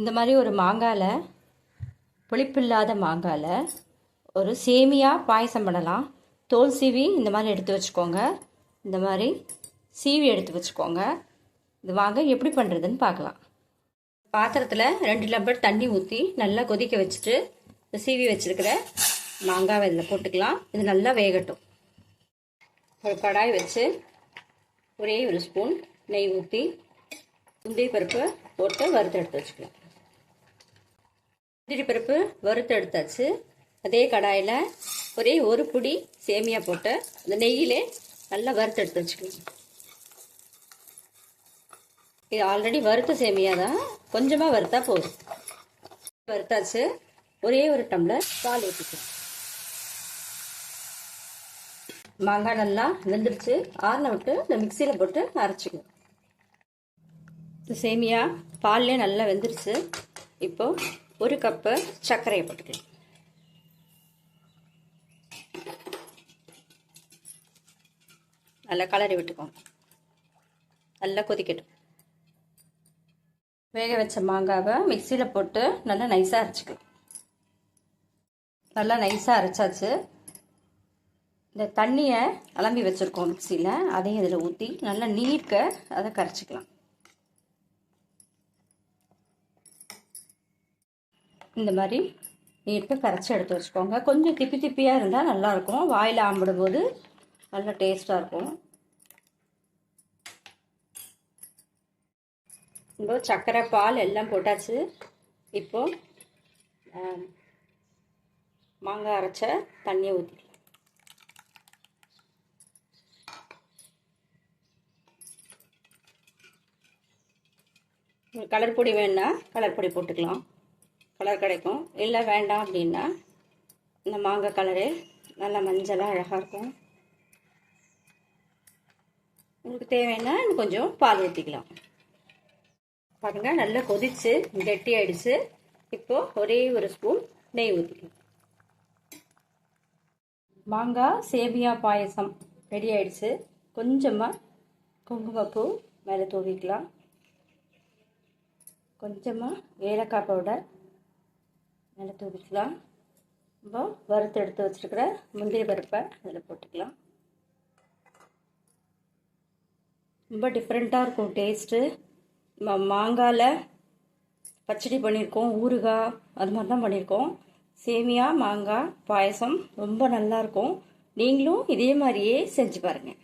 இந்த மாதிரி ஒரு மாங்காயில் புளிப்பில்லாத மாங்காயில் ஒரு சேமியா பாயசம் பண்ணலாம். தோல் சீவி இந்த மாதிரி எடுத்து வச்சுக்கோங்க. இந்த மாதிரி சீவி எடுத்து வச்சுக்கோங்க. இது வாங்க எப்படி பண்ணுறதுன்னு பார்க்கலாம். பாத்திரத்தில் ரெண்டு லப்பர் தண்ணி ஊற்றி நல்லா கொதிக்க வச்சுட்டு இந்த சீவி வச்சுருக்கிற மாங்காவை இதில் போட்டுக்கலாம். இது நல்லா வேகட்டும். ஒரு கடாய் வச்சு ஒரே ஒரு ஸ்பூன் நெய் ஊற்றி முந்தைய பருப்பு போட்டு வறுத்து எடுத்து வச்சுக்கலாம். முந்திரி பருப்பு வறுத்து எடுத்தாச்சு. அதே கடாயில் ஒரே ஒரு புடி சேமியா போட்டு அந்த நெய்யிலே நல்லா வறுத்து எடுத்து வச்சுக்கலாம் இது ஆல்ரெடி வறுத்த சேமியா தான். கொஞ்சமாக வறுத்தா போதும். வறுத்தாச்சு. ஒரே ஒரு டம்ளர் பால் ஊற்றிக்கணும் மாங்காய் நல்லா வெந்துருச்சு. ஆறின விட்டு இந்த மிக்சியில் போட்டு அரைச்சிக்கணும். இந்த சேமியா பால்லே நல்லா வெந்துருச்சு. இப்போது ஒரு கப்பு சர்க்கரையை போட்டுக்கலாம் நல்லா கலரி விட்டுக்கோங்க. நல்லா கொதிக்கட்டும். வேக வச்ச மாங்காவை மிக்சியில் போட்டு நல்லா நைஸாக அரைச்சிக்கலாம். நல்லா நைஸாக அரைச்சாச்சு. இந்த தண்ணியை அலம்பி வச்சுருக்கோம் மிக்சியில். அதையும் இதில் ஊற்றி நல்லா நீர்க்க அதை கரைச்சிக்கலாம். இந்த மாதிரி நீட்டாக கரைச்சி எடுத்து வச்சுக்கோங்க. கொஞ்சம் திப்பி திப்பியாக இருந்தால் நல்லாயிருக்கும் வாயில் ஆம்பிடும்போது நல்லா டேஸ்ட்டாக இருக்கும். இப்போ சர்க்கரை பால் எல்லாம் போட்டாச்சு. இப்போ மாங்காய் அரைச்ச தண்ணியை ஊற்றிக்கலாம் கலர் பொடி வேணுன்னா கலர் பொடி போட்டுக்கலாம். கலர் கிடைக்கும். இல்லை வேண்டாம் அப்படின்னா இந்த மாங்காய் கலரு நல்லா மஞ்சளாக அழகாக இருக்கும். உங்களுக்கு தேவைன்னா கொஞ்சம் பால் ஊற்றிக்கலாம் பாருங்கள் நல்லா கொதிச்சு கெட்டி ஆயிடுச்சு. இப்போது ஒரே ஒரு ஸ்பூன் நெய் ஊற்றிக்கலாம் மாங்காய் சேமியா பாயசம் ரெடி ஆயிடுச்சு. கொஞ்சமாக குங்குமப்பூ மேலே தூவிக்கலாம். கொஞ்சமாக ஏலக்காய் பவுடர் மேலே தூவிக்கலாம். இப்போ வறுத்து எடுத்து வச்சுருக்கிற முந்திரி பருப்பை அதில் போட்டுக்கலாம். ரொம்ப டிஃப்ரெண்ட்டாக இருக்கும் டேஸ்ட்டு மாங்காயில் பச்சடி பண்ணியிருக்கோம் ஊறுகாய் அது மாதிரி தான் பண்ணியிருக்கோம் சேமியா மாங்காய் பாயசம் ரொம்ப நல்லாயிருக்கும் நீங்களும் இதே மாதிரியே செஞ்சு பாருங்கள்